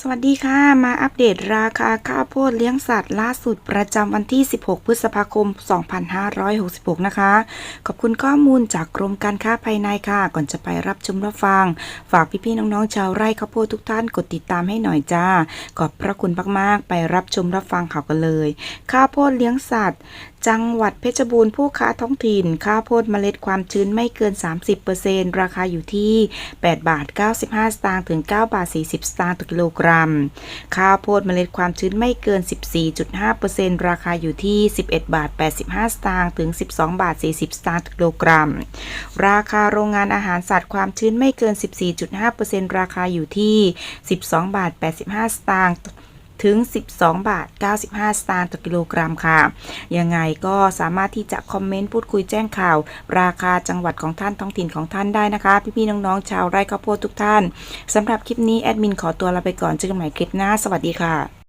สวัสดีค่ะ มาอัปเดตราคาข้าวโพดเลี้ยงสัตว์ล่าสุดประจำวันที่ 16 พฤษภาคม 2566 นะคะ ขอบคุณข้อมูลจากกรมการค้าภายในค่ะ ก่อนจะไปรับชมรับฟัง ฝากพี่ๆน้องๆชาวไร่ข้าวโพดทุกท่านกดติดตามให้หน่อยจ้า ขอบพระคุณมากๆ ไปรับชมรับฟังข่าวกันเลย ข้าวโพดเลี้ยงสัตว์ จังหวัดเพชรบูรณ์ผู้ค้าท้องถิ่นข้าวโพดเมล็ดความชื้นไม่เกิน 30%ราคาอยู่ที่ 8 บาท 95 สตางค์ถึง 9 บาท 40 สตางค์ต่อกิโลกรัม ข้าวโพดเมล็ดความชื้นไม่เกิน 14.5%ราคาอยู่ที่ 11 บาท 85 สตางค์ถึง 12 บาท 40 สตางค์ต่อกิโลกรัม ราคาโรงงานอาหารสัตว์ความชื้นไม่เกิน 14.5%ราคาอยู่ที่ 12 บาท 85 สตางค์ ถึง 12 บาท 95 สตางค์ต่อกิโลกรัมค่ะ ยังไงก็สามารถที่จะคอมเมนต์พูดคุยแจ้งข่าว ราคาจังหวัดของท่านท้องถิ่นของท่านได้นะคะ พี่ๆน้องๆชาวไร่ข้าวโพดทุกท่านสำหรับคลิปนี้แอดมินขอตัวลาไปก่อนเจอกันใหม่คลิปหน้าสวัสดีค่ะ